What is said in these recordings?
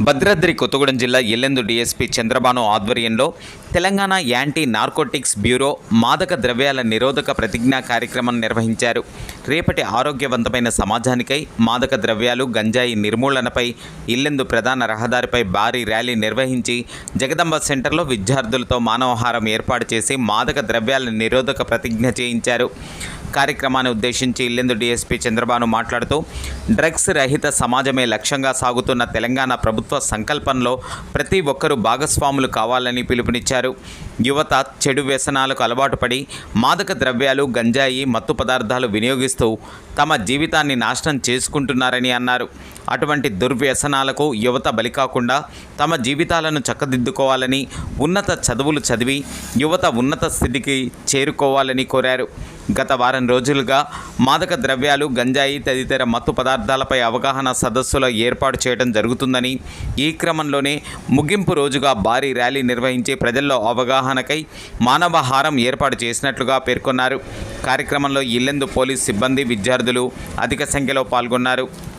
భద్రాద్రి కొత్తగూడెం జిల్లా ఎల్లెందు డీఎస్పీ చంద్రబాను ఆధ్వర్యంలో Telangana anti narcotics bureau మాదక ద్రవ్యాల నిరోధక ప్రతిజ్ఞా కార్యక్రమం నిర్వహించారు. రేపటి ఆరోగ్యవంతమైన సమాజానికై మాదక ద్రవ్యాలు గంజాయి నిర్మూలనపై ఇల్లెందు ప్రధాన రహదారిపై భారీ ర్యాలీ నిర్వహించి జగదంబ సెంటర్లో విద్యార్థులతో మానవహారం ఏర్పాటు చేసి మాదక ద్రవ్యాల నిరోధక ప్రతిజ్ఞ చేయించారు. కార్యక్రమాన్ని ఉద్దేశించి ఇల్లెందు డీఎస్పీ చంద్రబాను మాట్లాడుతూ డ్రగ్స్ రహిత సమాజమే లక్ష్యంగా సాగుతున్న తెలంగాణ ప్రభుత్వ సంకల్పంలో ప్రతి ఒక్కరూ భాగస్వాములు కావాలని పిలుపునిచ్చారు. యువత చెడు వ్యసనాలకు అలవాటు పడి మాదక ద్రవ్యాలు గంజాయి మత్తు పదార్థాలు వినియోగిస్తూ తమ జీవితాన్ని నాశనం చేసుకుంటున్నారని అన్నారు. అటువంటి దుర్వ్యసనాలకు యువత బలి కాకుండా తమ జీవితాలను చక్కదిద్దుకోవాలని ఉన్నత చదువులు చదివి యువత ఉన్నత స్థితికి చేరుకోవాలని కోరారు. గత వారం రోజులుగా మాదక ద్రవ్యాలు గంజాయి తదితర మత్తు పదార్థాలపై అవగాహన సదస్సుల ఏర్పాటు చేయడం జరుగుతుందని ఈ క్రమంలోనే ముగింపు రోజుగా భారీ ర్యాలీ నిర్వహించి ప్రజల్లో అవగాహనకై మానవహారం ఏర్పాటు చేసినట్లుగా పేర్కొన్నారు. కార్యక్రమంలో ఇల్లెందు పోలీస్ సిబ్బంది విద్యార్థులు అధిక సంఖ్యలో పాల్గొన్నారు.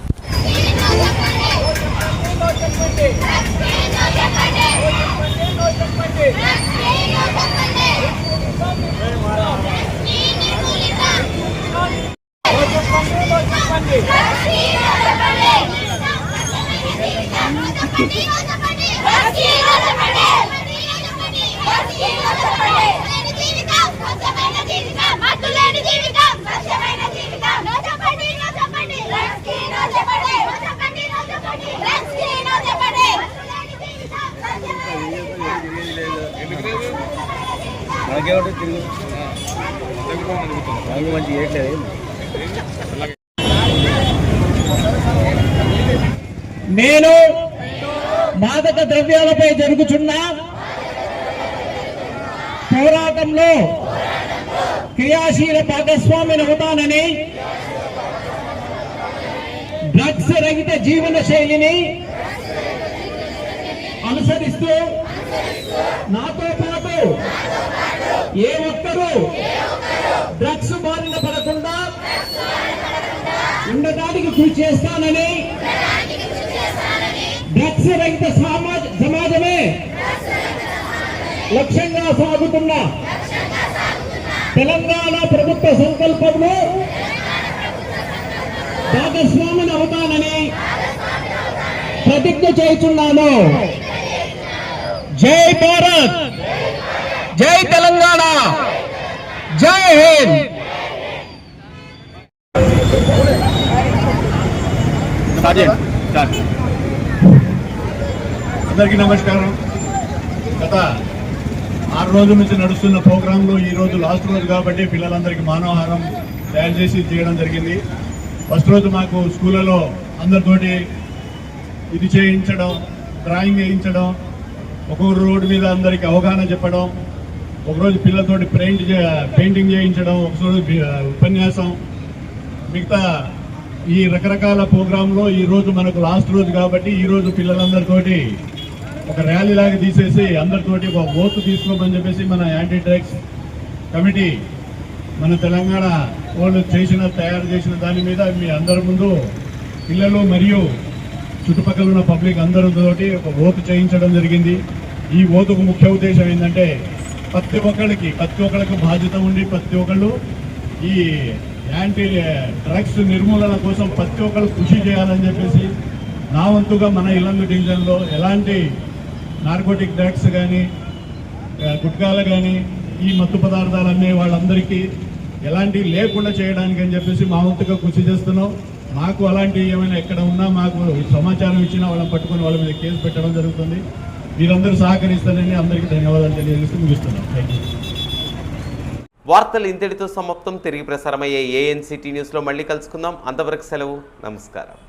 జీవితం జీవితం జీవితం తిరుగు. నాకు మంచి నేను మాదక ద్రవ్యాలపై జరుగుతున్న పోరాటంలో క్రియాశీల భాగస్వామిని అవుతానని డ్రగ్స్ రహిత జీవన శైలిని అనుసరిస్తూ నాతో ఏ ఒక్కరూ డ్రగ్స్ బారిన పడకుండా ఉండటానికి కృషి చేస్తానని డ్రగ్స్ రహిత సమాజ సమాజమే లక్ష్యంగా సాగుతున్న తెలంగాణ ప్రభుత్వ సంకల్పంలో భాగస్వామిని అవుతానని ప్రతిజ్ఞ చేస్తున్నాను జై భారత్! జై తెలంగాణ! జై హింద్! అందరికీ నమస్కారం. గత ఆరు రోజుల నుంచి నడుస్తున్న ప్రోగ్రాంలో ఈ రోజు లాస్ట్ రోజు కాబట్టి పిల్లలందరికీ మానవహారం తయారు చేసి చేయడం జరిగింది. ఫస్ట్ రోజు మాకు స్కూళ్ళలో అందరితోటి ఇది చేయించడం డ్రాయింగ్ వేయించడం ఒక్కొక్క రోడ్డు మీద అందరికీ అవగాహన చెప్పడం ఒకరోజు పిల్లలతోటి పెయింట్ పెయింటింగ్ చేయించడం ఒకరోజు ఉపన్యాసం. మిగతా ఈ రకరకాల ప్రోగ్రాంలో ఈరోజు మనకు లాస్ట్ రోజు కాబట్టి ఈ రోజు పిల్లలందరితోటి ఒక ర్యాలీ లాగా తీసేసి అందరితోటి ఒక ఓతు తీసుకోమని చెప్పేసి మన యాంటీ డ్రగ్స్ కమిటీ మన తెలంగాణ వాళ్ళు చేసిన తయారు చేసిన దాని మీద మీ అందరి ముందు పిల్లలు మరియు చుట్టుపక్కల ఉన్న పబ్లిక్ అందరితోటి ఒక ఓటు చేయించడం జరిగింది. ఈ ఓతుకు ముఖ్య ఉద్దేశం ఏంటంటే ప్రతి ఒక్కరికి ప్రతి ఒక్కరికి బాధ్యత ఉండి ప్రతి ఒక్కళ్ళు ఈ యాంటీ డ్రగ్స్ నిర్మూలన కోసం ప్రతి ఒక్కరు కృషి చేయాలని చెప్పేసి నా వంతుగా మన ఇల్లందు డివిజన్లో ఎలాంటి నార్కోటిక్ డ్రగ్స్ కానీ గుట్కాలు కానీ ఈ మత్తు పదార్థాలు అమ్మే వాళ్ళందరికీ ఎలాంటి లేకుండా చేయడానికి అని చెప్పేసి మా వంతుగా కృషి చేస్తున్నాం. మాకు అలాంటి ఏమైనా ఎక్కడ ఉన్నా మాకు సమాచారం ఇచ్చినా వాళ్ళని పట్టుకొని వాళ్ళ మీద కేసు పెట్టడం జరుగుతుంది. మీరందరూ సహకరిస్తారని అందరికీ ధన్యవాదాలు తెలియజేస్తూ ముగిస్తున్నాం. థ్యాంక్ యూ వార్తలు ఇంతటితో సమాప్తం. తిరిగి ప్రసారమయ్యే ఏఎన్సిటీ న్యూస్లో మళ్ళీ కలుసుకుందాం. అంతవరకు సెలవు. నమస్కారం.